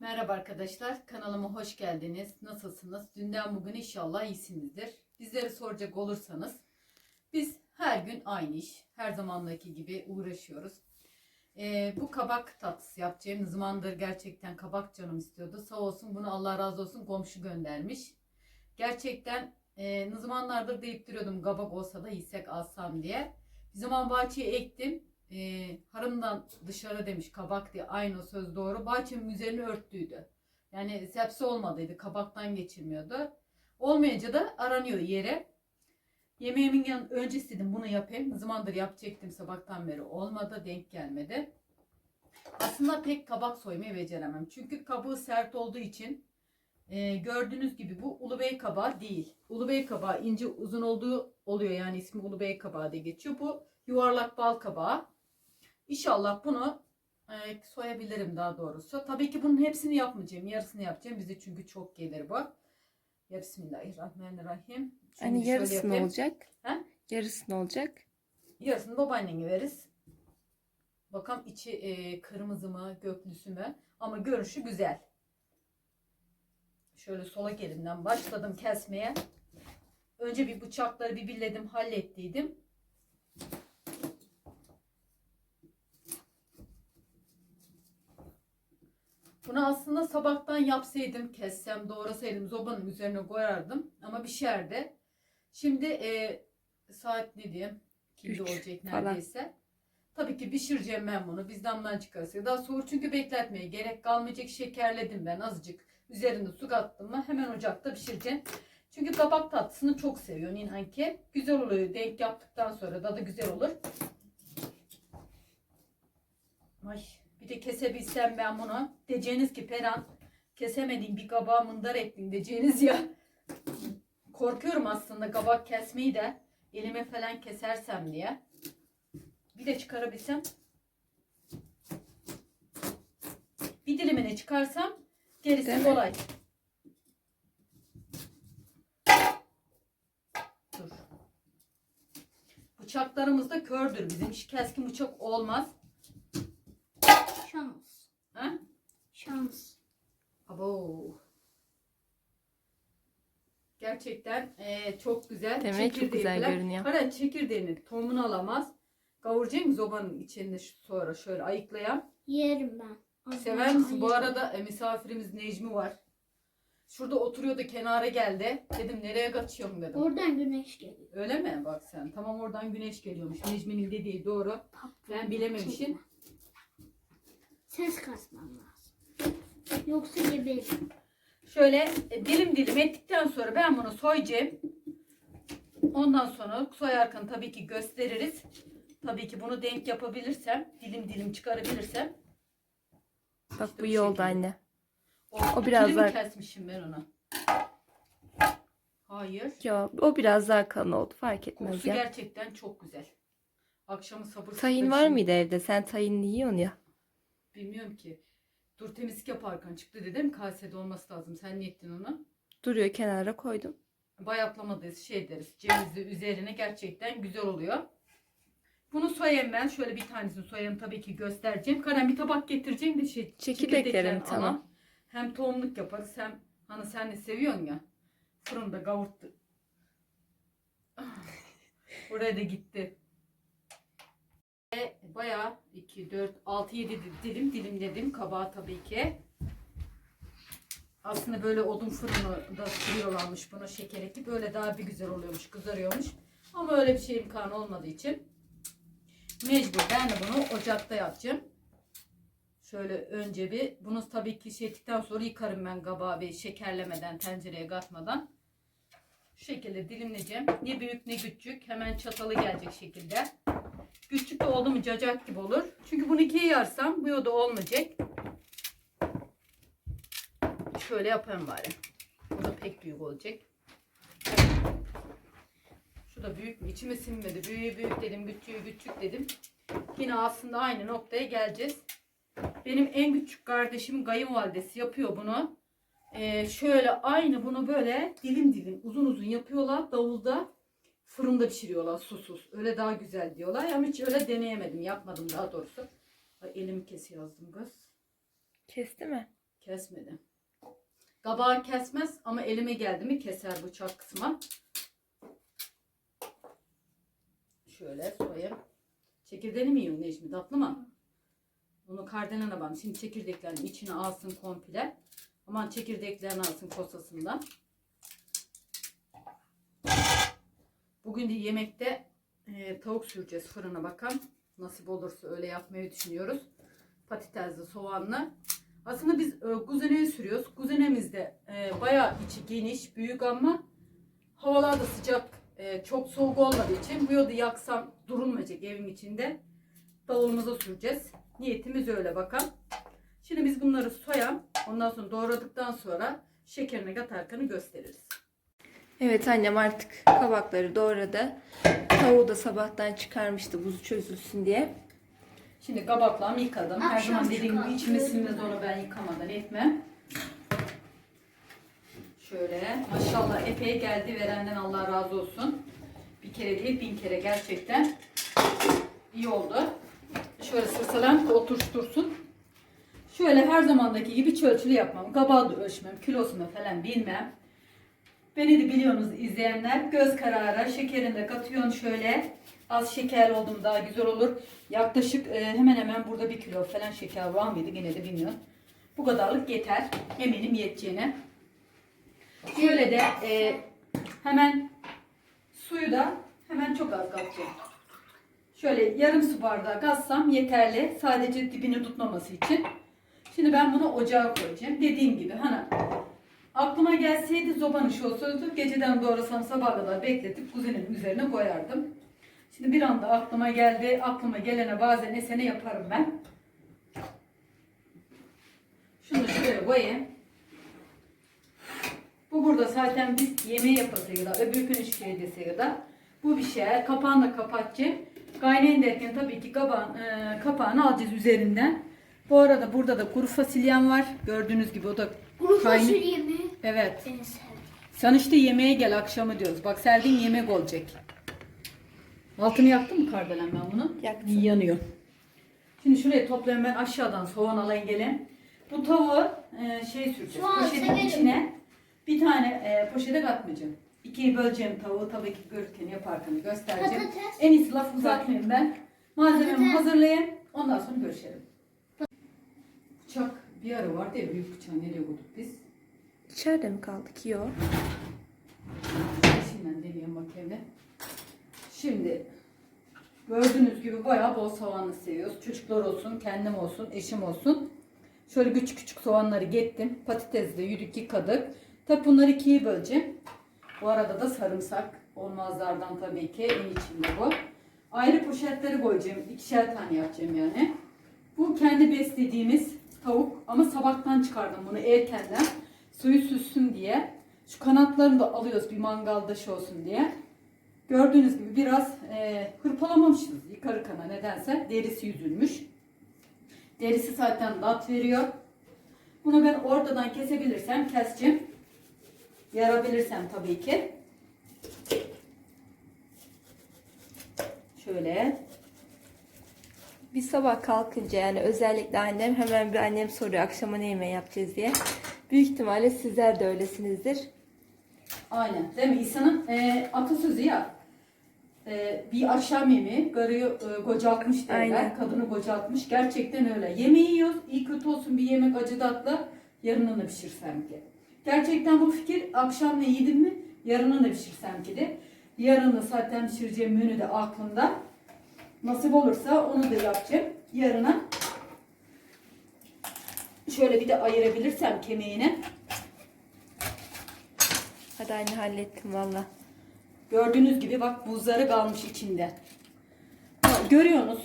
Merhaba arkadaşlar, kanalıma hoş geldiniz. Nasılsınız? Dünden bugün inşallah iyisinizdir. Bizleri soracak olursanız, biz her gün aynı iş, her zamandaki gibi uğraşıyoruz. Ee, bu kabak tatlısı yapacağım. Zamandır gerçekten kabak canım istiyordu. Sağ olsun bunu Allah razı olsun komşu göndermiş. Gerçekten e, ne zamanlardır deyip duruyordum kabak olsa da yiysek alsam diye. Bir zaman bahçeye ektim. E, harımdan dışarı demiş kabak diye aynı söz doğru. Bahçemin üzerini örttüydü. Yani sepsi olmadıydı. Kabaktan geçirmiyordu. Olmayınca da aranıyor yere. Yemeğimin yan öncesi dedim bunu yapayım. Zamandır yapacaktım sabahtan beri. Olmadı denk gelmedi. Aslında pek kabak soymayı beceremem. Çünkü kabuğu sert olduğu için e, gördüğünüz gibi bu Ulubey kabağı değil. Ulubey kabağı ince uzun olduğu oluyor yani ismi Ulubey kabağı diye geçiyor. Bu yuvarlak bal kabağı. İnşallah bunu e, soyabilirim daha doğrusu. Tabii ki bunun hepsini yapmayacağım. Yarısını yapacağım. Bize çünkü çok gelir bu. Ya Bismillahirrahmanirrahim. Şimdi Hani yarısı ne olacak? Ha? Yarısı ne olacak? Yarısını babaannene veririz. Bakalım içi e, kırmızı mı, göklüsü mü? Ama görünüşü güzel. Şöyle solak elimden başladım kesmeye. Önce bir bıçakları bir billedim, hallettiydim. Bunu aslında sabahtan yapsaydım, kessem, doğrasaydım, zobanın üzerine koyardım. Ama pişerdi. Şimdi e, saat ne diyeyim? Kimde Üç olacak falan. neredeyse. Tabii ki pişireceğim ben bunu. Bizden çıkarsa. Daha soğur çünkü bekletmeye gerek kalmayacak. Şekerledim ben azıcık. Üzerine su kattım mı hemen ocakta pişireceğim. Çünkü kabak tatlısını çok seviyor inan ki. Güzel oluyor. Denk yaptıktan sonra da da güzel olur. Ay, bir de kesebilsem ben bunu. Diyeceğiniz ki Peran kesemediğin bir kabağı mındar ettin diyeceğiniz ya. Korkuyorum aslında kabak kesmeyi de elime falan kesersem diye. Bir de çıkarabilsem. Bir dilimini çıkarsam gerisi Değil mi? kolay. Dur. Bıçaklarımız da kördür bizim. Hiç keskin bıçak olmaz. Abo. Gerçekten eee, çok güzel. Demek çok güzel görünüyor. Hala çekirdeğini tohumunu alamaz. Kavuracağım zobanın içinde şu- sonra şöyle ayıklayayım. Yerim ben. Az Sever misin? Bu arada e, misafirimiz Necmi var. Şurada oturuyordu kenara geldi. Dedim nereye kaçıyorum dedim. Oradan güneş geliyor. Öyle mi? Bak sen. Tamam oradan güneş geliyormuş. Necmi'nin dediği doğru. Ben bilememişim. Ses kasmam lazım. Yoksa geberirim. Şöyle e, dilim dilim ettikten sonra ben bunu soyacağım. Ondan sonra soyarken tabii ki gösteririz. Tabii ki bunu denk yapabilirsem, dilim dilim çıkarabilirsem. Bak İşte bu iyi oldu anne. O, O biraz daha- kesmişim ben onu. Hayır. Yo, o biraz daha kalın oldu. Fark etmez Kokusu ya. gerçekten çok güzel. Akşamı sabırsızlıkla Tahin var şimdi- mıydı evde? Sen tahinli yiyorsun ya. Bilmiyorum ki. Dur temizlik yaparken çıktı dedim. Kasede olması lazım. Sen niye ettin onu? Duruyor kenara koydum. Bayatlamadıyız şey deriz. Cevizli üzerine gerçekten güzel oluyor. Bunu soyayım ben. Şöyle bir tanesini soyayım tabii ki göstereceğim. Karen bir tabak getireceğim de şey. Çekirdeklerini, ama tamam. Hem tohumluk yaparız hem hani sen de seviyorsun ya. Fırında kavurttu. Oraya da gitti. Bayağı 2, 4, 6, 7 dilim dilimledim kabağı tabii ki. Aslında böyle odun fırını da sürüyorlarmış buna şeker ekip. Böyle daha bir güzel oluyormuş, kızarıyormuş. Ama öyle bir şey imkanı olmadığı için mecbur ben de bunu ocakta yapacağım. Şöyle önce bir bunu tabii ki şey ettikten sonra yıkarım ben kabağı bir şekerlemeden tencereye katmadan. Şu şekilde dilimleyeceğim. Ne büyük ne küçük. Hemen çatalı gelecek şekilde. Küçük de oldu mu cacak gibi olur. Çünkü bunu ikiye yarsam bu yoda olmayacak. Şöyle yapayım bari. Bu da pek büyük olacak. Şu da büyük mü? İçime sinmedi. Büyüğü büyük dedim, küçüğü küçük dedim. Yine aslında aynı noktaya geleceğiz. Benim en küçük kardeşim kayınvalidesi yapıyor bunu. Ee, şöyle aynı bunu böyle dilim dilim uzun uzun yapıyorlar. Davulda fırında pişiriyorlar susuz. Öyle daha güzel diyorlar. Ama hiç öyle deneyemedim. Yapmadım daha doğrusu. Ay, elimi kesiyor yazdım kız. Kesti mi? Kesmedi. Kabağı kesmez ama elime geldi mi keser bıçak kısmı. Şöyle soyayım. Çekirdeğini mi yiyorsun Necmi? Tatlı mı? Bunu kardelene bak. Şimdi çekirdeklerini içine alsın komple. Aman çekirdeklerini alsın posasından. Bugün de yemekte e, tavuk süreceğiz fırına bakalım. Nasip olursa öyle yapmayı düşünüyoruz. Patatesli, soğanlı. Aslında biz e, kuzeneye sürüyoruz. Kuzenemiz de e, bayağı içi geniş, büyük ama havalar da sıcak, e, çok soğuk olmadığı için bu yolda yaksam durulmayacak evin içinde. Davulumuza süreceğiz. Niyetimiz öyle bakalım. Şimdi biz bunları soyalım. Ondan sonra doğradıktan sonra şekerine katarkanı gösteririz. Evet annem artık kabakları doğradı. Tavuğu da sabahtan çıkarmıştı buzu çözülsün diye. Şimdi kabaklarımı yıkadım. Her Akşam zaman dediğim gibi çıkarttım. içime sinmez onu ben yıkamadan etmem. Şöyle maşallah epey geldi verenden Allah razı olsun. Bir kere değil bin kere gerçekten iyi oldu. Şöyle sırsalan oturtursun. Şöyle her zamandaki gibi çölçülü yapmam. Kabağı da ölçmem. Kilosunu falan bilmem. Beni de biliyorsunuz izleyenler. Göz kararı şekerini de katıyorsun şöyle. Az şeker oldum daha güzel olur. Yaklaşık e, hemen hemen burada bir kilo falan şeker var mıydı yine de bilmiyorum. Bu kadarlık yeter. Eminim yeteceğine. Şöyle de e, hemen suyu da hemen çok az katacağım. Şöyle yarım su bardağı katsam yeterli. Sadece dibini tutmaması için. Şimdi ben bunu ocağa koyacağım. Dediğim gibi hani aklıma gelseydi zoban işi olsaydı geceden doğrasam sabah kadar bekletip kuzenimin üzerine koyardım. Şimdi bir anda aklıma geldi. Aklıma gelene bazen esene yaparım ben. Şunu şöyle koyayım. Bu burada zaten biz yemeği yapasıyla, öbür gün şey deseydi. Bu bir şey. Kapağını da kapatacağım. Kaynayın derken tabii ki kapağın, e, kapağını alacağız üzerinden. Bu arada burada da kuru fasulyem var. Gördüğünüz gibi o da Kuru fasulye mi? Evet. En sevdiğim. Sen işte yemeğe gel akşamı diyoruz. Bak Serdin yemek olacak. Altını yaktın mı kardelen ben bunu? Yaktım. Yanıyor. Şimdi şuraya toplayayım ben aşağıdan soğan alayım gelin. Bu tavuğu e, şey süreceğiz. Soğan Poşetin severim. içine bir tane e, poşete katmayacağım. İkiye böleceğim tavuğu tabii ki görürken yaparken göstereceğim. Patates. En iyisi laf uzatmayayım ben. Malzememi Patates. hazırlayayım. Ondan sonra görüşelim. Bıçak bir ara vardı ya büyük bıçağı nereye koyduk biz? İçeride mi kaldık? Yok. Şimdi deneyeyim bak evde. Şimdi gördüğünüz gibi bayağı bol soğanlı seviyoruz. Çocuklar olsun, kendim olsun, eşim olsun. Şöyle küçük küçük soğanları gettim. Patatesi de yürük yıkadık. Tabi bunları ikiye böleceğim. Bu arada da sarımsak olmazlardan tabii ki en içinde bu. Ayrı poşetleri koyacağım. İkişer tane yapacağım yani. Bu kendi beslediğimiz tavuk ama sabahtan çıkardım bunu erkenden. Suyu süssün diye. Şu kanatlarını da alıyoruz bir mangalda şey olsun diye. Gördüğünüz gibi biraz e, hırpalamamışız yukarı kana nedense. Derisi yüzülmüş. Derisi zaten lat veriyor. Bunu ben ortadan kesebilirsem keseceğim. Yarabilirsem tabii ki. Şöyle. Bir sabah kalkınca yani özellikle annem hemen bir annem soruyor akşama ne yemeği yapacağız diye. Büyük ihtimalle sizler de öylesinizdir. Aynen. Değil mi? İnsanın e, atasözü ya. E, bir akşam yemeği karıyı e, kocaltmış derler. Aynen. Kadını kocaltmış. Gerçekten öyle. Yemeği yiyoruz. iyi kötü olsun bir yemek acı tatlı. Yarınını pişirsem ki. Gerçekten bu fikir akşam ne yedim mi yarını pişirsem ki de. Yarını zaten pişireceğim menü de aklımda. Nasip olursa onu da yapacağım. Yarına şöyle bir de ayırabilirsem kemiğini. Hadi anne hallettim valla. Gördüğünüz gibi bak buzları kalmış içinde. Ha, görüyorsunuz.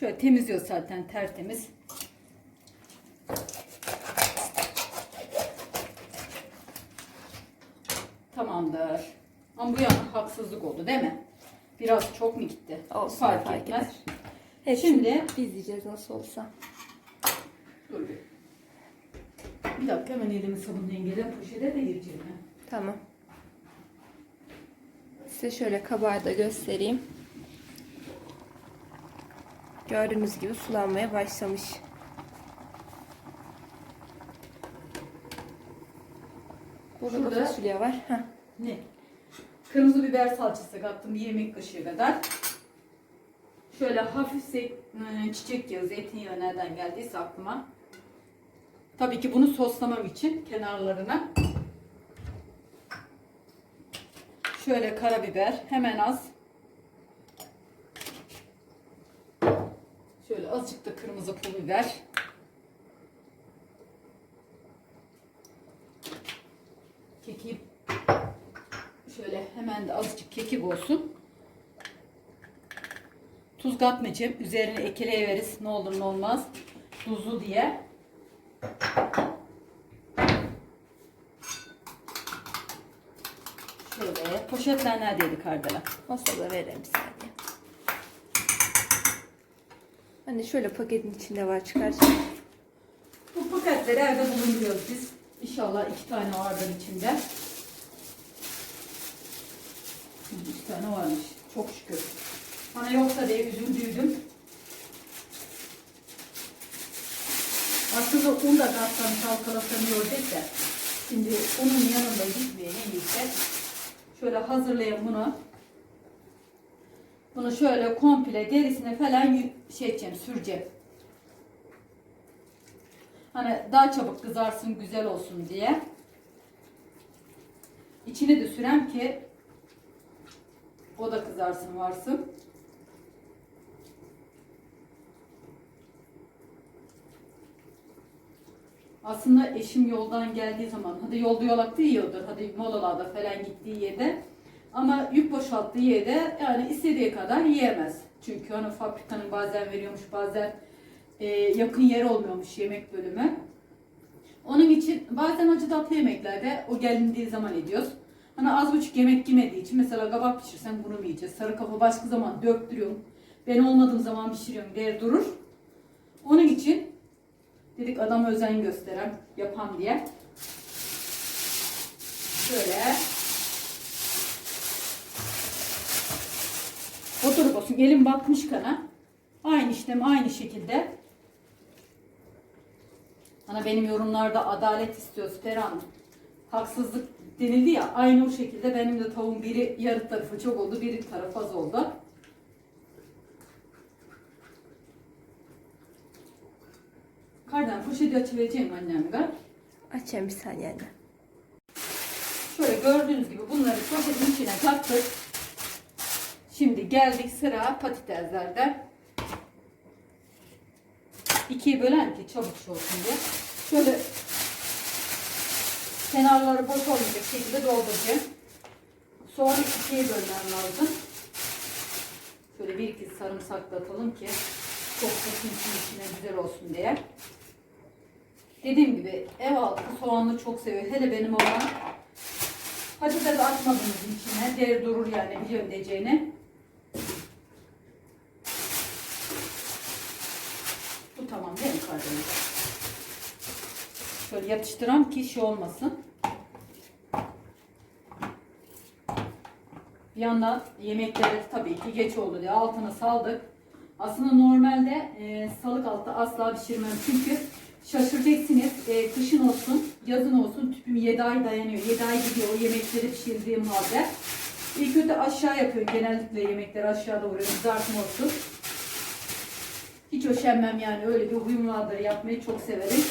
Şöyle temizliyor zaten tertemiz. Tamamdır. Ama bu yana haksızlık oldu değil mi? Biraz çok mu gitti? Olsun fark, fark etmez. eder. Hepsini Şimdi- biz yiyeceğiz nasıl olsa. Dur bir. Bir dakika hemen elimi sabunla engelen poşete de gireceğim. Tamam. Size şöyle kabağı da göstereyim. Gördüğünüz gibi sulanmaya başlamış. Burada da Şurada- fasulye var. Heh. Ne? Kırmızı biber salçası kattım bir yemek kaşığı kadar. Şöyle hafif ıı, çiçek yağı, zeytinyağı nereden geldiyse aklıma. Tabii ki bunu soslamam için kenarlarına. Şöyle karabiber hemen az. Şöyle azıcık da kırmızı pul biber. Kekik Şöyle hemen de azıcık kekik olsun. Tuz katmayacağım. Üzerine ekeleyiveriz. Ne olur ne olmaz. Tuzlu diye. Şöyle poşetler neredeydi Kardela? Masada verelim bir saniye. Anne şöyle paketin içinde var çıkaracağım. Bu paketleri evde bulunduruyoruz biz. İnşallah iki tane vardır içinde. İki tane varmış. Çok şükür. Bana yoksa diye üzüldüydüm. Aslında un da katsan çalkalasanıyor de. Şimdi unun yanında gitmeye en iyisi. Şöyle hazırlayayım bunu. Bunu şöyle komple derisine falan şey edeceğim, süreceğim. Hani daha çabuk kızarsın, güzel olsun diye. İçine de sürem ki o da kızarsın, varsın. Aslında eşim yoldan geldiği zaman, hadi yolda yolakta yiyordur, hadi molalarda falan gittiği yerde. Ama yük boşalttığı yerde yani istediği kadar yiyemez. Çünkü hani fabrikanın bazen veriyormuş, bazen e, yakın yer olmuyormuş yemek bölümü. Onun için bazen acı tatlı yemeklerde o gelindiği zaman ediyoruz. Hani az buçuk yemek yemediği için mesela kabak pişirsen bunu mu yiyeceğiz? Sarı kafa başka zaman döktürüyorum. Ben olmadığım zaman pişiriyorum der durur. Onun için dedik adama özen gösteren yapan diye. Şöyle. Oturup olsun. Elim batmış kana. Aynı işlem aynı şekilde. Hani benim yorumlarda adalet istiyoruz Ferhan. Haksızlık denildi ya. Aynı o şekilde benim de tavuğum biri yarı tarafı çok oldu. Biri tarafı az oldu. Kardan poşeti açıvereceğim annem galiba. Açayım bir saniye anne. Şöyle gördüğünüz gibi bunları poşetin içine kattık. Şimdi geldik sıra patateslerde. İkiye bölen ki çabuk şey olsun diye. Şöyle kenarları boş olmayacak şekilde dolduracağım. Sonra ikiye bölmem lazım. Şöyle bir iki sarımsak da atalım ki çok kokusun içine güzel olsun diye. Dediğim gibi ev halkı soğanlı çok seviyor. Hele benim oğlan Patates atmadığınız içine der durur yani biliyorum diyeceğini. Bu tamam değil mi kardeşim? Şöyle yatıştıram ki şey olmasın. Bir yandan yemekleri tabii ki geç oldu diye altına saldık. Aslında normalde e, salık altta asla pişirmem çünkü şaşıracaksınız e, kışın olsun yazın olsun tüpüm 7 ay dayanıyor. 7 ay gidiyor o yemekleri pişirdiğim halde. İlk kötü aşağı yapıyorum genellikle yemekleri aşağıda vuruyorum kızartma olsun. Hiç üşenmem yani öyle bir huyum vardır yapmayı çok severim.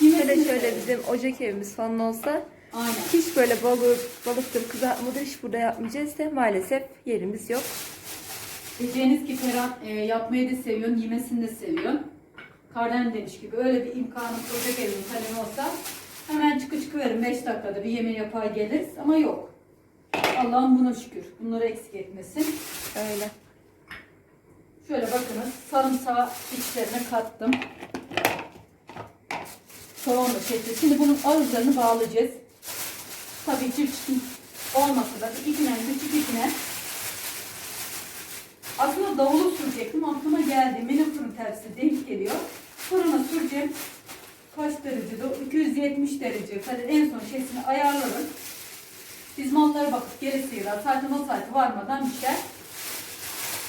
Şöyle Yemesini şöyle bizim ocak evimiz falan olsa Aynen. hiç böyle balık, balıktır kızartmadır hiç burada yapmayacağız da maalesef yerimiz yok. Diyeceğiniz ki Ferhat e, yapmayı da seviyorsun, yemesini de seviyorsun. Karden demiş gibi öyle bir imkanım olacak evim kalem olsa hemen çıkı çıkı verin 5 dakikada bir yemeği yapar geliriz ama yok. Allah'ım buna şükür. Bunları eksik etmesin. Öyle. Şöyle bakınız sarımsağı içlerine kattım. Soğanla şekli. Şimdi bunun ağızlarını bağlayacağız. Tabii çift olmasa da ikine küçük ikine. Aslında davulu sürecektim. Aklıma geldi. Benim fırın tepsi denk geliyor. Fırına süreceğim. Kaç derecede? o? 270 derece. Hadi en son şeysini ayarlarız. Biz mallara bakıp gerisiyle zaten o saati varmadan pişer.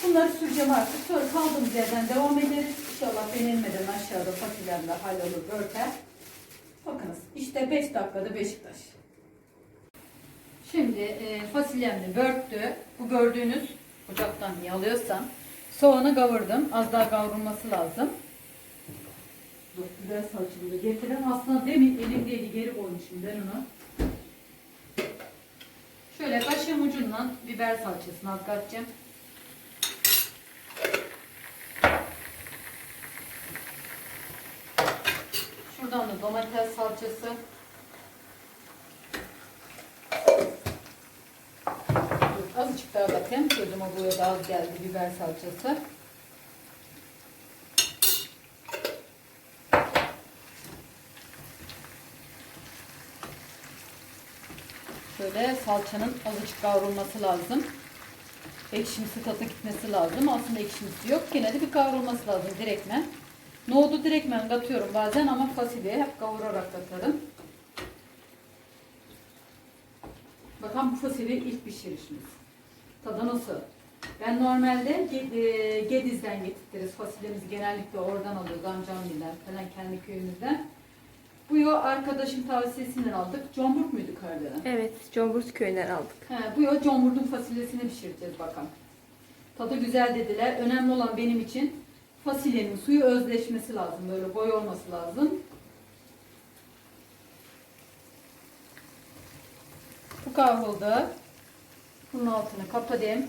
Bunları süreceğim artık. Sonra kaldığımız yerden devam ederiz. İnşallah ben inmeden aşağıda fasulyemde hallolur, örter. Bakınız işte 5 dakikada Beşiktaş. Şimdi e, fasulyem de börttü. Bu gördüğünüz ocaktan niye alıyorsam soğanı kavurdum. Az daha kavrulması lazım. Dur biber salçamı getirin. Aslında demin elimdeydi geri koymuşum ben onu. Şöyle kaşığım ucundan biber salçasını az. Şuradan da domates salçası. Azıcık daha bakayım. Gözüme buraya da az geldi biber salçası. Şöyle salçanın azıcık kavrulması lazım. Ekşimsi tadı gitmesi lazım. Aslında ekşimsi yok. Gene de bir kavrulması lazım direktmen. Nohudu direktmen katıyorum bazen ama fasulyeyi hep kavurarak katarım. Bakın bu fasulye ilk pişirişimiz. Tadı nasıl? Ben normalde e, Gediz'den getiririz fasulyemizi genellikle oradan alıyoruz amcamgiller falan kendi köyümüzden. Bu yıl arkadaşım tavsiyesinden aldık. Comburt muydu Kardelen? Evet, Comburt köyünden aldık. He, bu yıl Comburd'un fasulyesini pişireceğiz bakalım. Tadı güzel dediler. Önemli olan benim için fasulyenin suyu özleşmesi lazım. Böyle boy olması lazım. Bu kavruldu. Bunun altını kapatayım.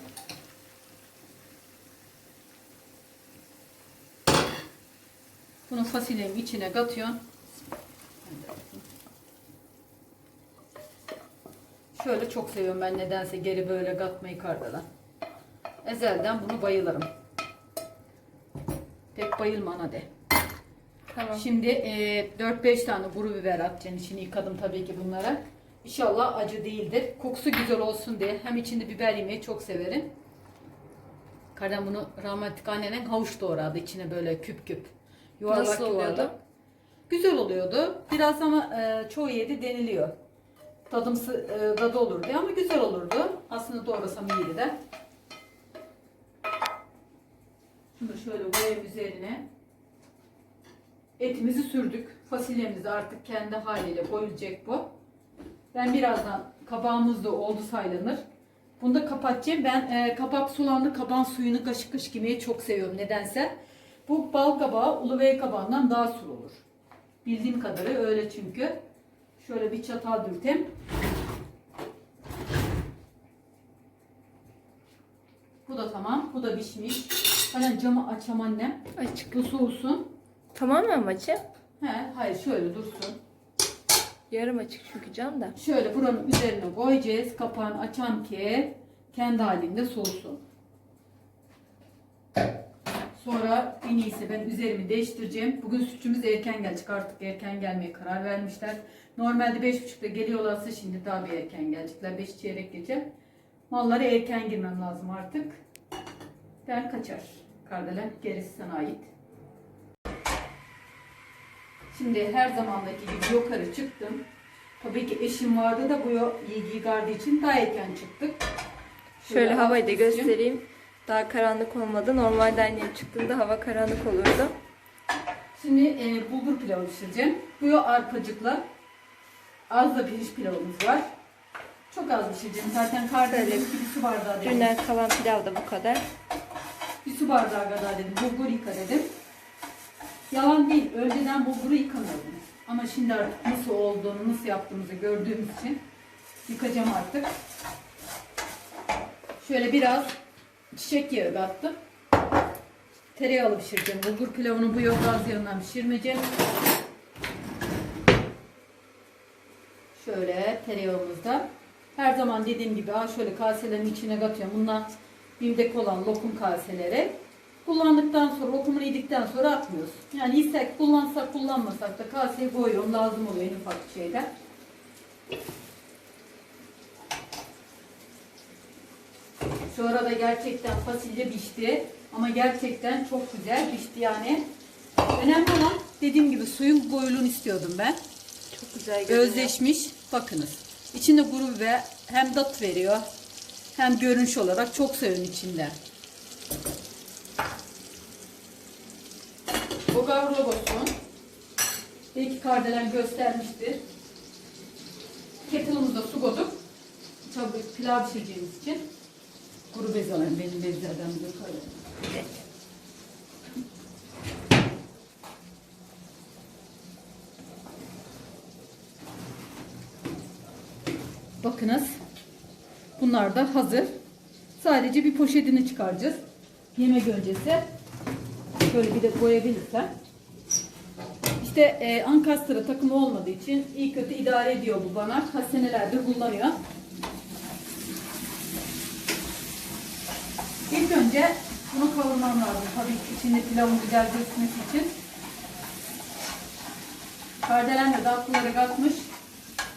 Bunu fasulyenin içine katıyorum. Şöyle çok seviyorum ben nedense geri böyle katmayı kardadan. Ezelden bunu bayılırım. Pek bayılma ana de. Tamam. Şimdi e, 4-5 tane kuru biber atacaksın. İçini yıkadım tabii ki bunlara. İnşallah acı değildir. Kokusu güzel olsun diye. Hem içinde biber yemeyi çok severim. Kardan bunu rahmetli annenin havuç doğradı içine böyle küp küp. Yuvarlak Nasıl oluyordu? yuvarlak. Güzel oluyordu. Biraz ama e, çoğu yedi deniliyor. Tadımsı e, tadı olurdu ama güzel olurdu. Aslında doğrasam iyiydi de. Şunu şöyle koyayım üzerine. Etimizi sürdük. Fasulyemiz artık kendi haliyle koyulacak bu. Ben birazdan kabağımız da oldu saylanır. Bunu da kapatacağım. Ben e, kabak sulandı. Kabağın suyunu kaşık kaşık yemeyi çok seviyorum nedense. Bu bal kabağı uluvey kabağından daha sulu olur. Bildiğim kadarı öyle çünkü. Şöyle bir çatal dürteyim. Bu da tamam. Bu da pişmiş. Hani camı açam annem. Açık. Bu soğusun. Tamamen mi açık? He, hayır şöyle dursun. Yarım açık çünkü cam da. Şöyle buranın üzerine koyacağız. Kapağını açan ki kendi halinde soğusun. Sonra en iyisi ben üzerimi değiştireceğim. Bugün sütçümüz erken gelecek. Artık erken gelmeye karar vermişler. Normalde 5.30'da geliyorlarsa şimdi daha bir erken gelecekler. 5 çeyrek gece. Mallara erken girmem lazım artık. Ben kaçar. Kardelen gerisi sana ait. Şimdi her zamandaki gibi yukarı çıktım. Tabii ki eşim vardı da bu ilgiyi gardı için daha erken çıktık. Şöyle havayı da göstereyim. Daha karanlık olmadı. Normalde annem çıktığında hava karanlık olurdu. Şimdi e, bulgur pilavı pişireceğim. Bu yo arpacıkla az da pirinç pilavımız var. Çok az pişireceğim. Zaten Şöyle. bir su bardağı dedim. Dünden kalan pilav da bu kadar. Bir su bardağı kadar dedim. Bulgur yıka dedim. Yalan değil. Önceden bulguru yıkamıyordum. Ama şimdi artık nasıl olduğunu, nasıl yaptığımızı gördüğümüz için yıkacağım artık. Şöyle biraz çiçek yağı kattım. Tereyağlı pişireceğim. Bulgur pilavını bu yok gaz yağından pişirmeyeceğim. Şöyle tereyağımızda. Her zaman dediğim gibi şöyle kaselerin içine katıyorum. Bunlar bimdek olan lokum kaseleri. Kullandıktan sonra lokumunu yedikten sonra atmıyoruz. Yani istek kullansak kullanmasak da kaseye koyuyorum. Lazım oluyor en ufak şeyler. Sonra da gerçekten fasulye pişti. Ama gerçekten çok güzel pişti yani. Önemli olan dediğim gibi suyun koyuluğunu istiyordum ben. Çok güzel görünüyor. Özleşmiş. Bakınız. İçinde kuru biber hem tat veriyor hem görünüş olarak çok seviyorum içinde. O kavrula olsun. Belki kardelen göstermiştir. Kettle'ımızda su koyduk. tabii pilav pişireceğimiz için kuru bez alayım. Benim bezlerden bir koyalım. Bakınız. Bunlar da hazır. Sadece bir poşetini çıkaracağız. Yemek öncesi. Şöyle bir de koyabilirsem. İşte e, Ankastra takımı olmadığı için iyi kötü idare ediyor bu bana. Kaç senelerdir kullanıyor. İlk önce bunu kavurmam lazım. Tabii ki içinde pilavın güzel gözükmesi için. Kardelen de tatlıları katmış.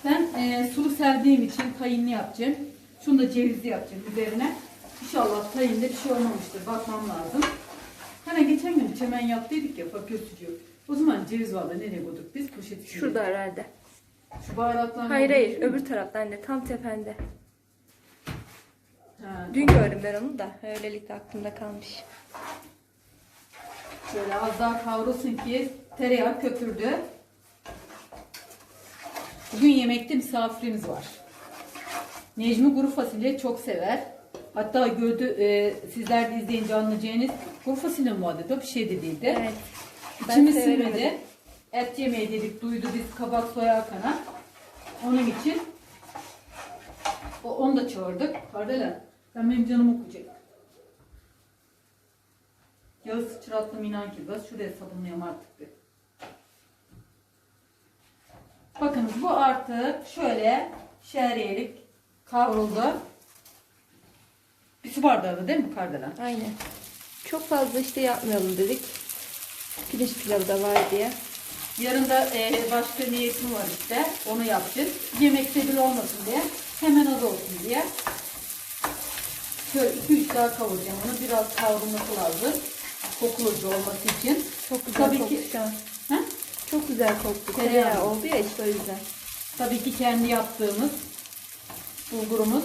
Ben e, sulu serdiğim için tayinli yapacağım. Şunu da cevizli yapacağım üzerine. İnşallah tayinde bir şey olmamıştır. Bakmam lazım. Hani geçen gün çemen yaptıydık ya fakir sucuğu. O zaman ceviz vardı. Nereye koyduk biz? Poşet. Şurada herhalde. Şu baharatlar. Hayır hayır öbür tarafta anne tam tepende. Ha, Dün gördüm ben onu da öylelikle aklımda kalmış. Şöyle az daha kavrulsun ki tereyağı köpürdü. Bugün yemekte misafirimiz var. Necmi kuru fasulye çok sever. Hatta gördü e, sizler de izleyince anlayacağınız kuru fasulye muhabbeti o bir şey de değildi. Evet. İçimiz sinmedi. Et yemeği dedik duydu biz kabak soya kana. Onun için o, onu da çağırdık. Kardelen sen benim canımı okuyacak. Yağı sıçrattım inan ki. Biraz şuraya sabunlayayım artık bir. Bakınız bu artık şöyle şehriyelik kavruldu. Bir su bardağı da değil mi kardelen? Aynen. Çok fazla işte yapmayalım dedik. Pirinç pilavı da var diye. Yarın da e, başka niyetim var işte. Onu yapacağız. Yemek sebil olmasın diye. Hemen az olsun diye. Şöyle 2-3 daha kavuracağım onu. Biraz kavrulması lazım. Kokulucu olması için. Çok güzel Tabii koktu ki- şu an. Ha? Çok güzel koktu. Tereyağı. Tereyağı oldu ya işte o yüzden. Tabii ki kendi yaptığımız bulgurumuz.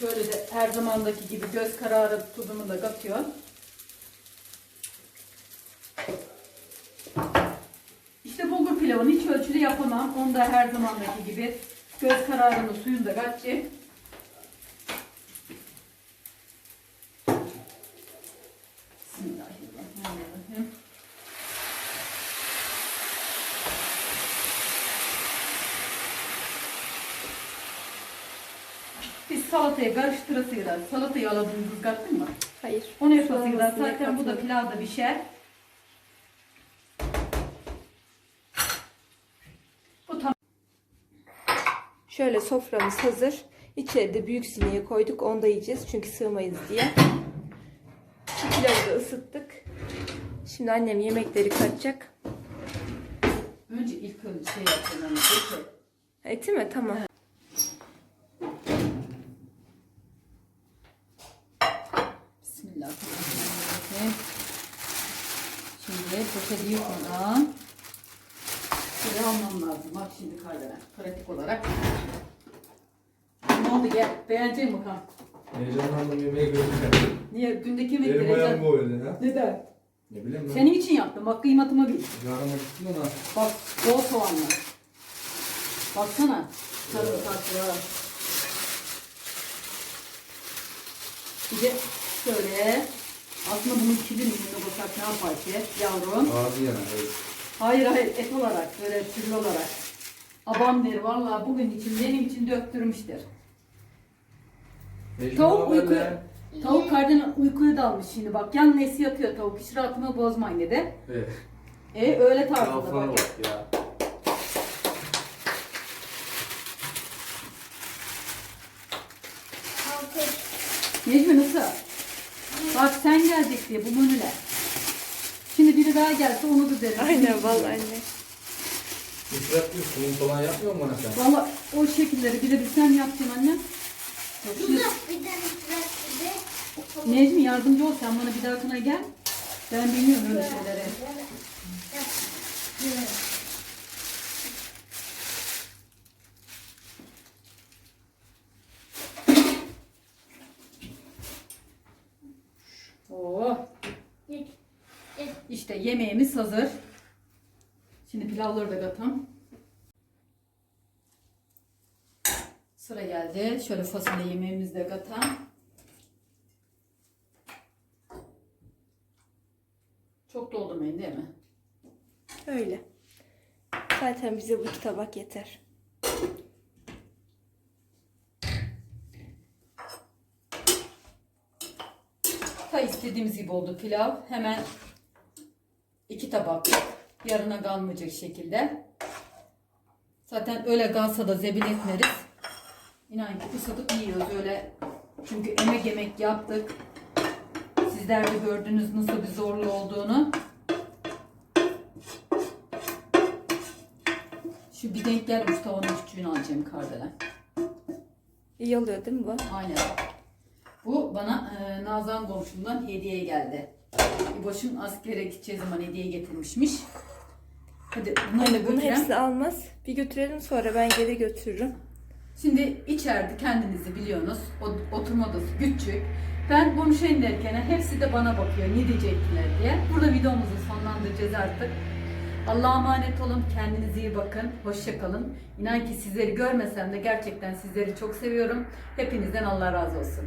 Şöyle de her zamandaki gibi göz kararı tuzumu da katıyor. İşte bulgur pilavını hiç ölçülü yapamam. Onu da her zamandaki gibi göz kararını suyunu da katacağım. Bismillahirrahmanirrahim. Biz salatayı karıştırasıyla salatayı aladığımız kattın mı? Hayır. Onu yapasıyla zaten bu da pilavda pişer. Bu tam Şöyle soframız hazır. İçeride büyük sineye koyduk. Onda yiyeceğiz. Çünkü sığmayız diye. Şu pilavı da ısıttık. Şimdi annem yemekleri katacak. önce ilk önce şey yapacağım. hani. Eti mi? Tamam. Bismillahirrahmanirrahim. Şimdi poşeti yıkmadan şuraya almam lazım. Bak şimdi kardelen. Pratik olarak. Ne oldu gel. Beğenecek mi bakalım? Heyecanlandım yemeği görünce. Niye? Dündeki yemek Elim ayağım bu öyle ya. Neden? Ne bileyim ben. Senin için yaptım. Bak kıymatıma bil. Canıma gitti ona. Bak bol soğanlı. Baksana. Sarımsaklı. Bir de şöyle. Aslında bunun kilin içinde koysak ne yapar ki yavrum? Ağzı yana. evet. Hayır hayır et olarak böyle türlü olarak. Abam der vallahi bugün için benim için döktürmüştür. Mecnun Tavuk uyku. Tavuk kardan uykuya dalmış şimdi bak. Yan nesi yatıyor tavuk. Hiç rahatımı bozmayın dedi. Evet. E öyle tarzında bak. bak ya. Necmi nasıl? Bak sen gelecek diye bu menüler. Şimdi biri daha gelse onu da deriz. Aynen vallahi anne. Nusret diyor, sunum falan yapmıyor musun bana sen? Valla o şekilleri bir de bir sen yapacaksın anne. Bu da bir de nefret bir de. Necmi yardımcı ol sen bana bir dahakine gel. Ben bilmiyorum öyle şeyleri. Oh. İşte yemeğimiz hazır. Şimdi pilavları da katam. Sıra geldi. Şöyle fasulye yemeğimizi de katalım. Çok doldurmayın değil mi? Öyle. Zaten bize bu iki tabak yeter. Ta istediğimiz gibi oldu pilav. Hemen iki tabak yarına kalmayacak şekilde. Zaten öyle kalsa da zebil etmeriz. İnan ki ısıtıp yiyoruz öyle. Çünkü emek emek yaptık. Sizler de gördünüz nasıl bir zorlu olduğunu. Şu bir denk gelmiş tavanın küçüğünü alacağım kardelen. İyi oluyor değil mi bu? Aynen. Bu bana e, Nazan komşumdan hediye geldi. İboş'un askere gideceği zaman hediye getirmişmiş. Hadi bunları da bunu götürelim. hepsini almaz. Bir götürelim sonra ben geri götürürüm. Şimdi içeride kendinizi biliyorsunuz. O, oturma odası küçük. Ben konuşayım derken hepsi de bana bakıyor. Ne diyecekler diye. Burada videomuzu sonlandıracağız artık. Allah'a emanet olun. Kendinize iyi bakın. Hoşça kalın. İnan ki sizleri görmesem de gerçekten sizleri çok seviyorum. Hepinizden Allah razı olsun.